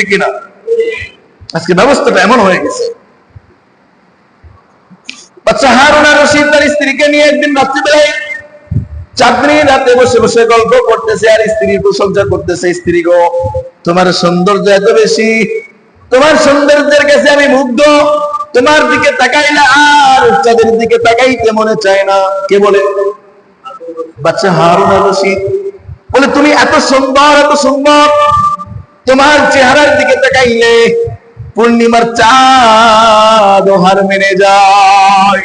ঠিক কিনা? আজকে ব্যবস্থাটা এমন হয়ে গেছে। হারুনা রশিদ তার স্ত্রীকে নিয়ে একদিন রাত্রিবেলায় রাতে বসে বসে গল্প করতেছে, আর প্রশংসা করতেছে, স্ত্রী গো, তোমার সৌন্দর্য এত বেশি, তোমার সৌন্দর্যের কাছে আমি মুগ্ধ, তোমার দিকে আর চাঁদের দিকে তাকাইতে মনে চায় না। কে বলে? বাচ্চা হারুনা রশিদ। বলে, তুমি এত সুন্দর এত সুন্দর তোমার চেহারার দিকে তাকাইলে পূর্ণিমার চাঁদ হার মেনে যায়।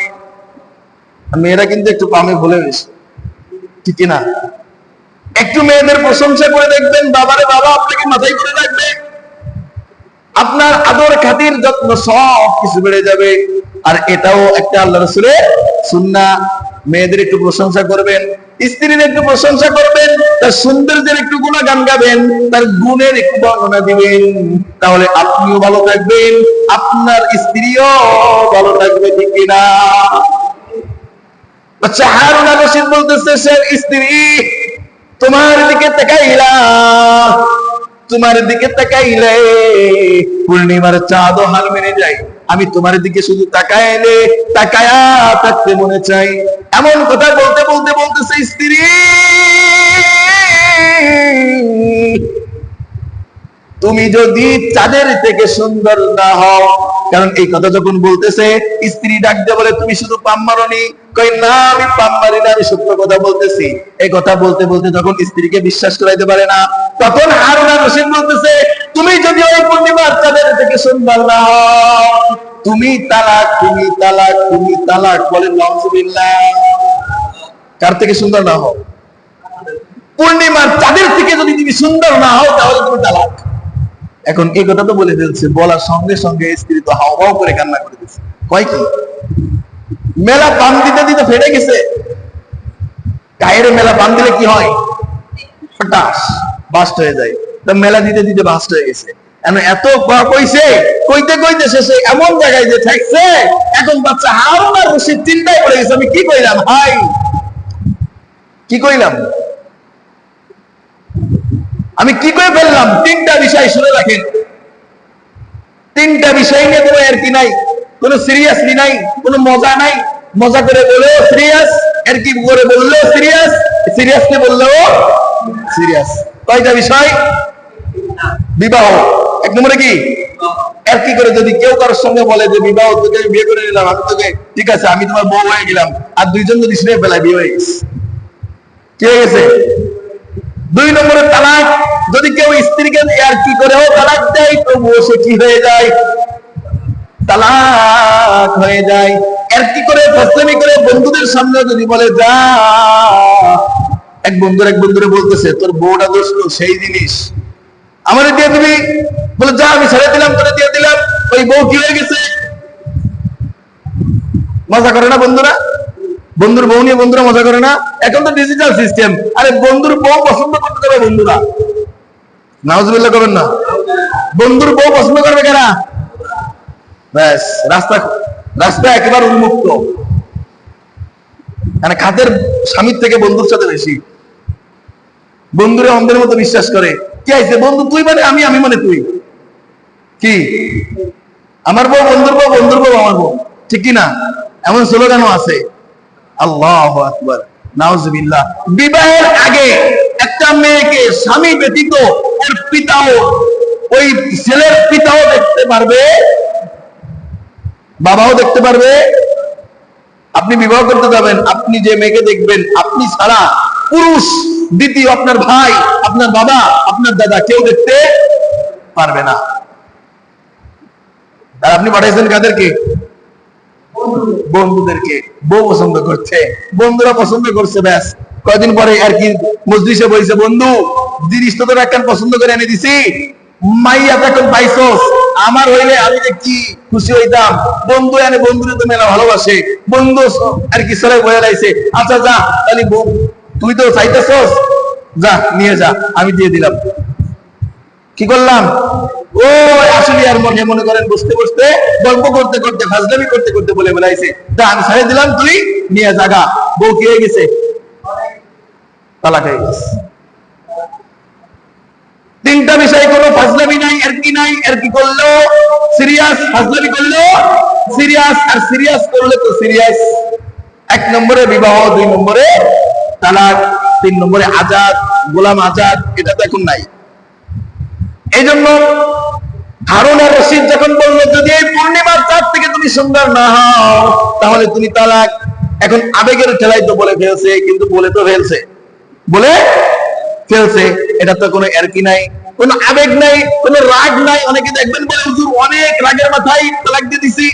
মেয়েরা কিন্তু একটু পামে ভুলে গেছে। ঠিক না? একটু মেয়েদের প্রশংসা করে দেখবেন, বাবারে বাবা, আপনাকে মাথায় করে রাখবে। আপনার আদর খাতির যত্ন সব কিছু বেড়ে যাবে। আর এটাও একটা আল্লাহ রসুলের সুন্না মেয়েদের একটু প্রশংসা করবেন স্ত্রীর একটু প্রশংসা করবেন, তার সৌন্দর্যের একটু গুণাগান গাবেন, তার গুণের একটু বর্ণনা দিবেন। তাহলে আপনিও ভালো থাকবেন, আপনার স্ত্রীও ভালো থাকবে, ঠিক কিনা আচ্ছা হারুন রশিদ বলতেছে সে স্ত্রী, তোমার দিকে তাকাইলা, তোমার দিকে তাকাইলে পূর্ণিমার চাঁদও হার মেনে যায়। আমি তোমার দিকে শুধু তাকায় তাকাইলে তাকায়া থাকতে মনে চাই। এমন কথা বলতে বলতে বলতেছে স্ত্রী। তুমি যদি চাঁদের থেকে সুন্দর না হও কারণ এই কথা যখন বলতেছে, স্ত্রী ডাক দিয়ে বলে, তুমি শুধু পাম মারনি? কই না, আমি পাম মারি না, আমি সত্য কথা বলতেছি। এই কথা বলতে বলতে যখন স্ত্রীকে বিশ্বাস করাইতে পারে না, তখন হারুনা রশিদ বলতেছে, তুমি যদি ওই পূর্ণিমার চাঁদের থেকে সুন্দর না তুমি তালাক তুমি তালাক তুমি তালাক। বলেন নজবিল্লাহ কার থেকে সুন্দর না হও? পূর্ণিমার চাঁদের থেকে যদি তুমি সুন্দর না হও, তাহলে তুমি তালাক। এখন এই কথা তো বলে ফেলছে, বলার সঙ্গে সঙ্গে স্ত্রী তো হাও হাও করে কান্না করে দিচ্ছে কয় কি? মেলা পান দিতে দিতে ফেটে গেছে। গায়ের মেলা পান দিলে কি হয়? হঠাৎ বাস্ট হয়ে যায়। তো মেলা দিতে দিতে বাস্ট হয়ে গেছে। এত কইছে, কইতে কইতে শেষে এমন জায়গায় যে ঠেকছে, এখন বাচ্চা আর রশিদ চিন্তায় পড়ে গেছে। আমি কি কইলাম? হাই! কি কইলাম? আমি কি করে ফেললাম? তিনটা বিষয় শুনে রাখেন। তিনটা বিষয় নিয়ে কোনো আর কি নাই? কোনো সিরিয়াসলি নাই, কোনো মজা নাই। মজা করে বলেও সিরিয়াস আর কি করে বললেও সিরিয়াস সিরিয়াসলি বললেও সিরিয়াস কয়টা বিষয়? বিবাহ। এক নম্বরে কি? আর কি করে যদি কেউ কারোর সঙ্গে বলে যে, বিবাহ তোকে আমি বিয়ে করে নিলাম, আমি তোকে ঠিক আছে, আমি তোমার বউ হয়ে গেলাম, আর দুইজন যদি শুনে ফেলায় বিয়ে হয়ে গেছে। কি হয়ে গেছে? দুই নম্বরে তালাক। যদি কেউ স্ত্রীকে আর কি করে করেও তালাক দেয়, তবুও সে কি হয়ে যায়? তালাক হয়ে যায়। আর কি করে? ফসলামি করে বন্ধুদের সামনে যদি বলে, যা। এক বন্ধুর এক বন্ধুরে বলতেছে, তোর বউটা দোষ তো সেই জিনিস। আমারে দিয়ে দিবি? বলে, যা, আমি ছেড়ে দিলাম, তোরে দিয়ে দিলাম। ওই বউ কি হয়ে গেছে? মজা করে না বন্ধুরা? বন্ধুর বউ নিয়ে বন্ধুরা মজা করে না? এখন তো ডিজিটাল সিস্টেম আরে বন্ধুর বউ পছন্দ করতে দেবে বন্ধুরা। নাউজুবিল্লাহ করবেন না। বন্ধুর বউ পছন্দ করবে কেনা ব্যাস, রাস্তা রাস্তা একেবারে উন্মুক্ত। মানে খাতের স্বামীর থেকে বন্ধুর সাথে বেশি। বন্ধুরে অন্ধের মতো বিশ্বাস করে। কি আছে বন্ধু, তুই মানে আমি আমি মানে তুই। কি? আমার বউ, বন্ধুর বউ বন্ধুর বউ, আমার বউ। ঠিক কি না? এমন স্লোগানও আছে। আল্লাহ আকবার বিবাহের আগে একটা মেয়েকে স্বামী ব্যতীত ওর পিতাও, ওই ছেলের পিতাও দেখতে পারবে, বাবাও দেখতে পারবে। আপনি বিবাহ করতে যাবেন, আপনি যে মেয়েকে দেখবেন, আপনি ছাড়া পুরুষ, দ্বিতীয় আপনার ভাই, আপনার বাবা, আপনার দাদা কেউ দেখতে পারবে না। আপনি পাঠাইছেন কাদেরকে? বন্ধুদেরকে বউ পছন্দ করছে, বন্ধুরা পছন্দ করছে, ব্যাস। কয়দিন পরে আর কি মজলিসে বলছে বন্ধু, জিনিস তো তোর একখান পছন্দ করে এনে দিছি। মাইয়া পাইছস। আমার হইলে আমি যে কি খুশি হইতাম। বন্ধু, এনে বন্ধুরে তো মেলা ভালোবাসে। বন্ধু, আর কি সরে বয়ে লাইছে। আচ্ছা যা, তাহলে তুই তো চাইতেছস। যা, নিয়ে যা, আমি দিয়ে দিলাম। কি করলাম? ও আসলে আর মনে মনে করেন, বসতে বসতে গল্প করতে করতে, ফাজলামি করতে করতে বলে বেলাইছে আমি ছেড়ে দিলাম তুই, নিয়ে জাগা। বউ কি হয়ে গেছে? তিনটা বিষয় কোনো ফাজলামি নাই, আর কি নাই ফাজলামি করল? সিরিয়াস আর সিরিয়াস করলে তো সিরিয়াস। এক নম্বরে বিবাহ, দুই নম্বরে তালাক, তিন নম্বরে আজাদ, গোলাম আজাদ, এটা তো এখন নাই। এই জন্য আর রশিদ যখন বলল, যদি এই পূর্ণিমার চাঁদ থেকে তুমি সুন্দর না হও, তাহলে তুমি তালাক এখন আবেগের ঠেলাই তো বলে ফেলছে, কিন্তু বলে তো ফেলছে। বলে ফেলছে। এটা তো কোনো এরকি নাই, কোনো আবেগ নাই, কোনো রাগ নাই। অনেকে দেখবেন বলে, হুজুর, অনেক রাগের মাথায় তালাক দিয়ে দিছি।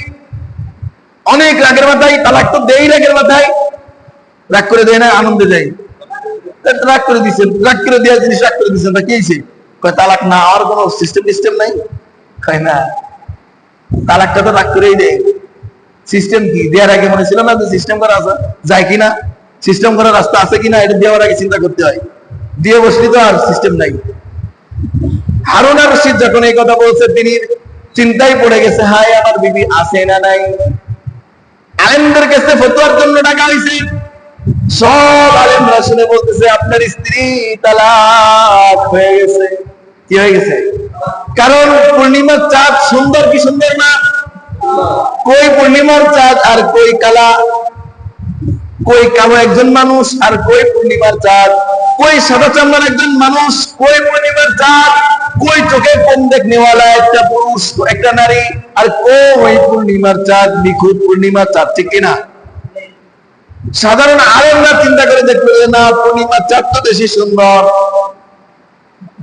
অনেক রাগের মাথায়, তালাক তো দেই রাগের মাথায়। রাগ করে দেয় না, আনন্দে দেয়। রাগ করে দিচ্ছেন রাগ করে দেওয়ার জিনিস রাগ করে দিচ্ছেন তা কি তালাক না আর কোনো সিস্টেম সিস্টেম নাই? না। তালাকটা তো রাগ করেই দেয় সিস্টেম কি? দেওয়ার আগে মনে ছিল না যে সিস্টেম করা আছে? যায় কিনা সিস্টেম করার রাস্তা আছে কিনা এটা দেওয়ার আগে চিন্তা করতে হয়। দিয়ে বসলি তো আর সিস্টেম নাই। রশিদ যখন এই কথা বলছে তিনি চিন্তায় পড়ে গেছে, হায়, আমার বিবি আছে না নাই? আলেমদের কাছে ফতোয়ার জন্য ডাকা হয়েছে সব আলেমরা শুনে বলতেছে, আপনার স্ত্রী তালাক হয়ে গেছে। কি হয়ে গেছে? কারণ পূর্ণিমার চাঁদ সুন্দর কি সুন্দর না? কই পূর্ণিমার চাঁদ আর কই কালা? কই কালো একজন মানুষ আর কই পূর্ণিমার চাঁদ? কই সাদা চামড়ার একজন মানুষ, কই পূর্ণিমার চাঁদ? কই চোখে কম দেখনেওয়ালা একটা পুরুষ, একটা নারী? আর কই পূর্ণিমার চাঁদ? নিখুঁত পূর্ণিমার চাঁদ, ঠিক কিনা সাধারণ আলেমরা চিন্তা করে দেখল যে, না, পূর্ণিমার চাঁদ তো বেশি সুন্দর।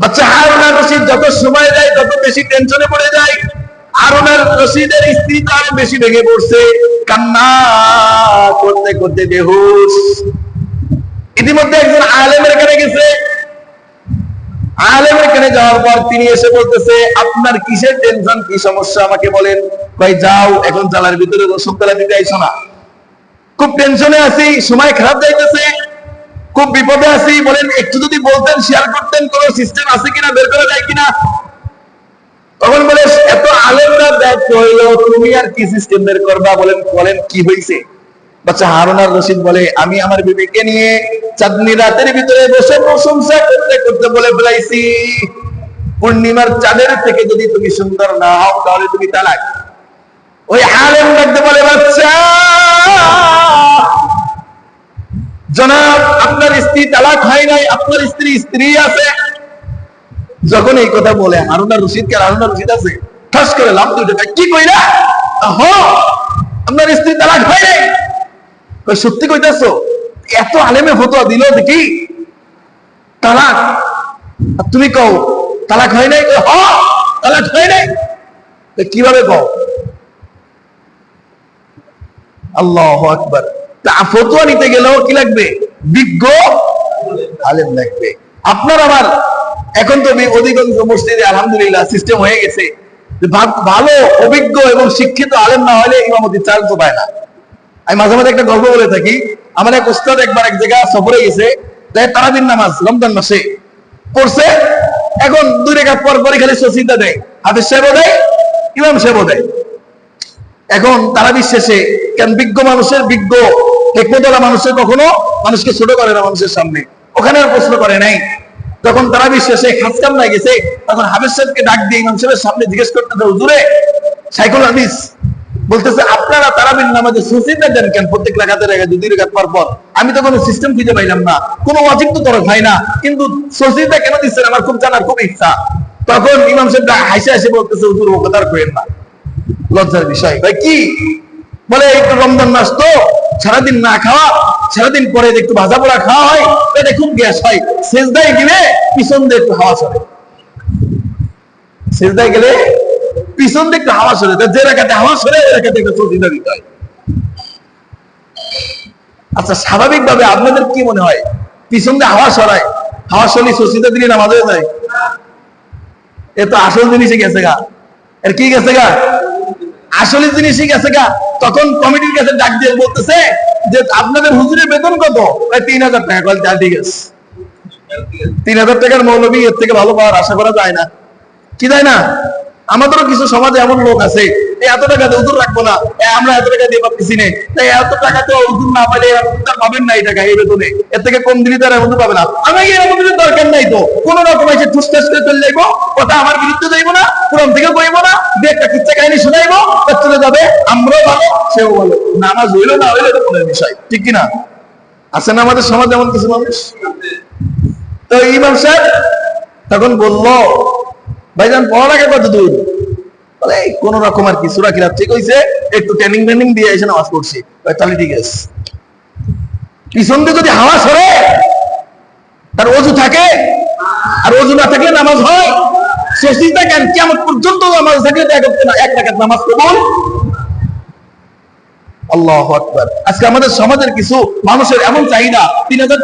বাচ্চা রশিদ যত সময় যায়, তত বেশি টেনশনে পড়ে যায়। রশিদের স্ত্রী বেশি ভেঙে পড়ছে। কান্না করতে করতে ইতিমধ্যে একজন আলেমের এখানে গেছে। আলেমের এখানে যাওয়ার পর তিনি এসে বলতেছে, আপনার কিসের টেনশন কি সমস্যা? আমাকে বলেন। ভাই যাও, এখন জালার ভিতরে রসুন তালা দিতে আইসো না। খুব টেনশনে আছি, সময় খারাপ যাইতেছে। খুব বিপদে আছি, বলেন, একটু যদি বলতেন শেয়ার করতেন, কোন সিস্টেম আছে কিনা, বের করা যায় কিনা? তখন বলে, এত আলেমরা দায়িত্ব হইল তুমি আর কি সিস্টেম বের করবা? বলেন বলেন, কি হয়েছে বাচ্চা হারুনার রশিদ বলে, আমি আমার বিবিকে নিয়ে চাঁদনি রাতের ভিতরে বসে প্রশংসা করতে করতে বলে পূর্ণিমার চাঁদের থেকে যদি তুমি সুন্দর না হও, তাহলে তুমি তালাক। ওই আলেম ডাকতে বলে, বাচ্চা! জনাব আপনার স্ত্রী তালাক হয় নাই, আপনার স্ত্রী স্ত্রী আছে। যখন এই কথা বলে, হারুনা রশিদ কে হারুনা রশিদ আছে, ঠাস করে লাভ দুটো কি কইরা? হ, আপনার স্ত্রী তালাক হয় নাই। সত্যি কইতাছো? এত আলেমে ফতোয়া দিল দেখি? তালাক? তুমি কও, তালাক হয় নাই? হ, তালাক হয় নাই। কীভাবে কও? আল্লাহ আকবার। তা, ফতোয়া নিতে গেলেও কি লাগবে? বিজ্ঞ আলেম লাগবে। আপনার আমার এখন তো অধিকাংশ মসজিদে আলহামদুলিল্লাহ সিস্টেম হয়ে গেছে। ভালো, অভিজ্ঞ এবং শিক্ষিত আলেম না হলে ইমামতি চাল তো পায় না। আমি মাঝে মাঝে একটা গল্প বলে থাকি। আমার এক ওস্তাদ একবার এক জায়গা সফরে গেছে, তাই নামাজ রমজান মাসে পড়ছে। এখন দুই রেখা পর পরে খালি সসিদা দেয়, হাফিজ সাহেবও দেয়, ইমাম সাহেবও দেয়। এখন তারা বিশ্বাসে কেন বিজ্ঞ মানুষের বিজ্ঞ হেকমতলা মানুষের কখনো মানুষকে ছোট করে না মানুষের সামনে। ওখানে প্রশ্ন করে নাই। তখন তারা বিশ্বাসে খাসকাম না গেছে, তখন হাফিজ সাহেবকে ডাক দিয়ে ইমাম সাহেবের সামনে জিজ্ঞেস করতে দূরে সাইকুল হাদিস। বলতেছে, আপনারা তারাবিন নামাজে সুসিদা দেন কেন? প্রত্যেক রাখাতে রেখে দুই রেখাত পর পর। আমি তো কোনো সিস্টেম খুঁজে পাইলাম না। কোনো অজিব তো তরফ হয় না। কিন্তু সসিদা কেন দিচ্ছেন? আমার খুব জানার খুব ইচ্ছা। তখন ইমাম সাহেব হাসে হাসে বলতেছে, হুজুর ও কথা কইেন না। লজ্জার বিষয়। ভাই কি? বলে একটু রমজান মাস তো সারাদিন না খাওয়া, সারাদিন পরে একটু ভাজা পোড়া খাওয়া হয়, পেটে খুব গ্যাস হয়। সেজদায় গেলে পিছন দিয়ে একটু হাওয়া চলে। সেজদায় গেলে পিছন দিয়ে একটু হাওয়া চলে। যে রেখাতে হাওয়া চলে রেখাতে একটু সজিদা দিতে হয়। আচ্ছা স্বাভাবিক ভাবে আপনাদের কি মনে হয়? পিছন দিয়ে হাওয়া সরায় হাওয়া সরি সজিদা দিলে নামাজ হয়ে যায়। এ তো আসল জিনিসই গেছে গা। এর কি গেছে গা? আসলে জিনিসই গেছে গা, তখন কমিটির কাছে ডাক দিয়ে বলতেছে যে আপনাদের হুজুরের বেতন কত? প্রায় তিন হাজার টাকা। কল ঠিক আছে। তিন হাজার টাকার মৌলবী এর থেকে ভালো পাওয়ার আশা করা যায় না। কি যায় না? আমাদেরও কিছু সমাজে এমন লোক আছে এত টাকা দিয়ে হুজুর রাখব না। আমরা এত টাকা দিয়ে পাচ্ছি না। তাই এত টাকা তো হুজুর না পাইলে পাবেন না এই টাকা, এই বেতনে। এর থেকে কম দিলে তারা হুজুর পাবে না। আমি এরকম কিছু দরকার নাই তো? কোন রকম এসে ঠুসঠাস করে চলে যাইবো, ওটা আমার বিরুদ্ধে যাইবো না কোরআন থেকে কইবো না, দু একটা কিচ্ছা কাহিনী শোনাইবো তা চলে যাবে, আমরাও ভালো, সেও ভালো। নামাজ হইল না হইল এটা পরের বিষয়, ঠিক কিনা? আছে না আমাদের সমাজে এমন কিছু মানুষ? তো ইমাম সাহেব তখন বলল, ভাইজান পড়ালেখা কত দূর কোন রকম আর কি সুরা ঠিক একটু ট্রেনিং ট্রেনিং দিয়ে এসে নামাজ পড়ছি। তাহলে ঠিক আছে। পিছন দিয়ে যদি হাওয়া সরে, তার অজু থাকে, আর অজু না থাকলে নামাজ হয়। সসিতা কেন কেমন পর্যন্ত নামাজ থাকলে এক- টাকার নামাজ কবুল। আল্লাহ আজকে আমাদের সমাজের কিছু মানুষের এমন চাহিদা, তিন হাজার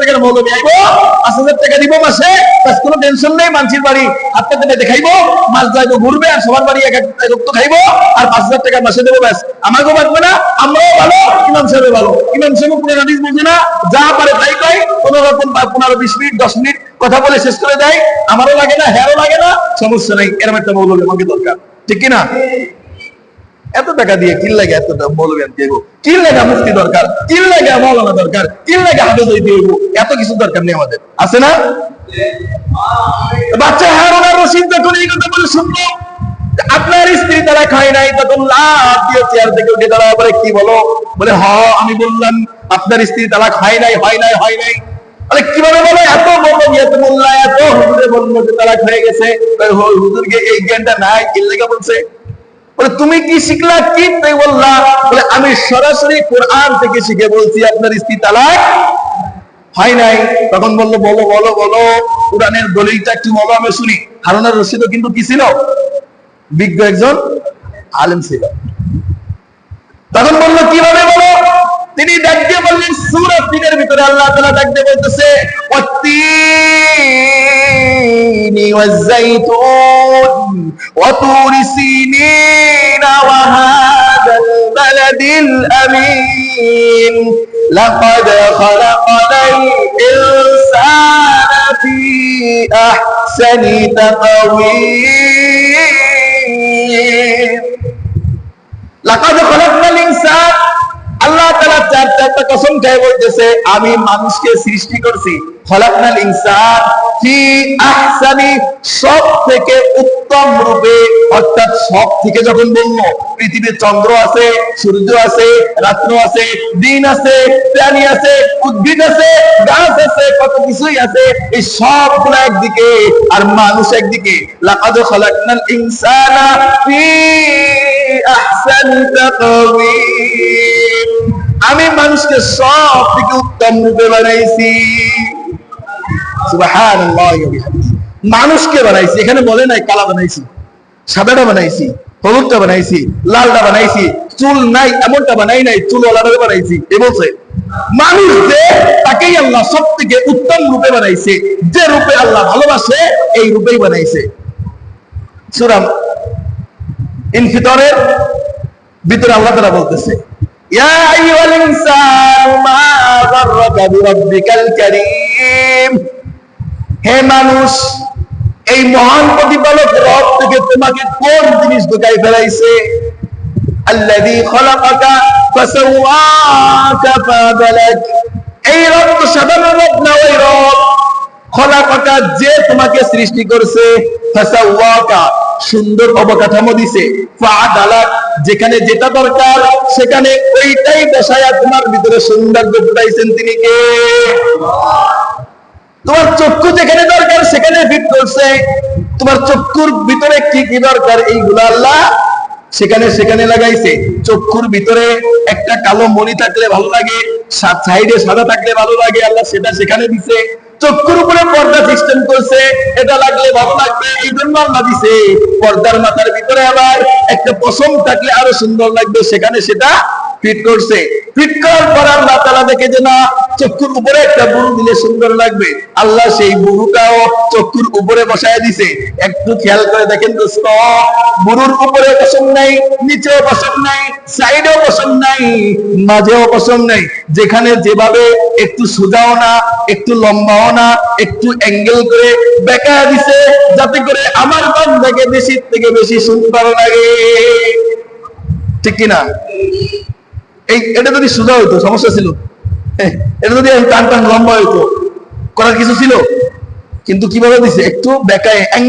পাঁচ হাজার টাকা দিব মাসে কোনো টেনশন নেই মানুষের বাড়ি দেখাইবো মাছ ঘুরবে আর পাঁচ হাজার টাকা মাসে দেবো ব্যাস। আমাকেও না ভালো ভালো। না, যা তাই কোনো রকম পনেরো, বিশ মিনিট, দশ মিনিট কথা বলে শেষ করে দেয়। আমারও লাগে না, হ্যারও লাগে না, সমস্যা নাই এরকম একটা মৌলবী আমাকে দরকার। ঠিক কিনা? এত টাকা দিয়ে কিল লাগে, এত আনতে হইব কিল লাগা মুক্তি দরকার, কিল লাগা মৌলানা দরকার, কিল লাগা হাফেজ হইতে হইব এত কিছু দরকার নেই আমাদের। আছে না? বাচ্চা হারুন আর রশিদ যখন এই কথা বলে শুনলো, আপনার স্ত্রী তারা খায় নাই, তখন লাভ দিয়ে চেয়ার থেকে উঠে দাঁড়ায় বলে কি বলো? বলে, হ, আমি বললাম, আপনার স্ত্রী তারা খায় নাই, হয় নাই হয় নাই। আরে কীভাবে বলে? এত বলল এত মোল্লা, এত হুজুরে বলল যে তারা খেয়ে গেছে। হুজুরকে এই জ্ঞানটা নাই কি বলছে। তুমি কি শিখলা কি? তাই বললা, বলে, আমি সরাসরি কোরআন থেকে শিখে বলছি, আপনার স্ত্রী তালাক হয় নাই। তখন বলল, বলো বলো বলো, কোরআনের দলিলটা একটু বলো আমি শুনি। হারুনার রশিদও কিন্তু কি ছিল? বিজ্ঞ একজন আলেম ছিল। তখন বলল, কীভাবে বলো? তিনি ডাক দিয়ে বললেন সুরত তিনের ভিতরে আল্লাহ তাআলা ডাক দিয়ে বলতেছে ওয়াত্তিনি ওয়াজ্জাইতুন وطور سينين وهذا البلد الأمين لقد خلقنا الإنسان في أحسن تقويم লাকাদ খলাকনাল ইনসান চন্দ্র আছে, সূর্য আছে, রাত্র আছে, দিন আছে, প্রাণী আছে, উদ্ভিদ আছে, গাছ আছে, কত কিছুই আছে, এই সবগুলো একদিকে, আর মানুষ একদিকে। লাকাদ ইনসানা ফি আমি মানুষকে সব থেকে উত্তম রূপে বানাইছি। মানুষকে বানাইছি, এখানে বলে নাই কালা বানাইছি, সাদাটা বানাইছি, হলুদটা বানাইছি, লালটা বানাইছি, চুল নাই, এমনটা বানাই নাই চুল ওলাটা বানাইছি, এ বলছে। মানুষ যে তাকেই আল্লাহ সব থেকে উত্তম রূপে বানাইছে। যে রূপে আল্লাহ ভালোবাসে, এই রূপেই বানাইছে। সুরাম ইনফিতরের ভিতরে আল্লাহ তারা বলতেছে ইয়া আইয়ুহাল ইনসানু, মা গাররাকা বিরাব্বিকাল কারীম। হে মানুষ, এই মহান প্রতিপালক রব থেকে তোমাকে কোন জিনিস ঢুকাই ফেলাইছে? আল্লাযী খলাকাকা ফাসাওয়াকা ফাদালাক। এই রব সাধারণ রব না ওই রব? খলাকাকা যে তোমাকে সৃষ্টি করছে সুন্দর অবকাঠামো দিছে। যেখানে যেটা দরকার, সেখানে ওইটাই তোমার ভিতরে সৌন্দর্য ফুটাইছেন তিনি কে? তোমার চক্ষু যেখানে দরকার, সেখানে ফিট করছে। তোমার চক্ষুর ভিতরে কি কি দরকার, এইগুলো আল্লাহ সেখানে সেখানে লাগাইছে। চক্ষুর ভিতরে একটা কালো মণি থাকলে ভালো লাগে সাইডে সাদা থাকলে ভালো লাগে, আল্লাহ সেটা সেখানে দিছে। চক্ষুর উপরে পর্দা সিস্টেম করছে, এটা লাগলে ভালো লাগবে, এই জন্য আল্লাহ দিছে। পর্দার মাথার ভিতরে আবার একটা পশম থাকলে আরও সুন্দর লাগবে, সেখানে সেটা ফিট করছে। ফিট করার পর আল্লাহ তালা দেখে যে, না, চক্ষুর উপরে একটা বুড়ু দিলে সুন্দর লাগবে। আল্লাহ সেই বুড়ুটাও চক্ষুর উপরে বসায় দিছে। একটু খেয়াল করে দেখেন দোস্ত বুড়ুর উপরে পছন্দ নাই, নিচেও পছন্দ নাই, সাইডেও পছন্দ নাই, মাঝেও পছন্দ নাই। যেখানে যেভাবে একটু সোজাও না, একটু লম্বাও না, একটু অ্যাঙ্গেল করে বেঁকা দিছে, যাতে করে আমার বান্দাকে বেশি থেকে বেশি সুন্দর লাগে। ঠিক কিনা? এই এটা যদি সোজা হইতো সমস্যা ছিল। হ্যাঁ, এটা যদি টান টান লম্বা হইতো করার কিছু ছিল? কিন্তু কীভাবে দিছে? একটু বেকায়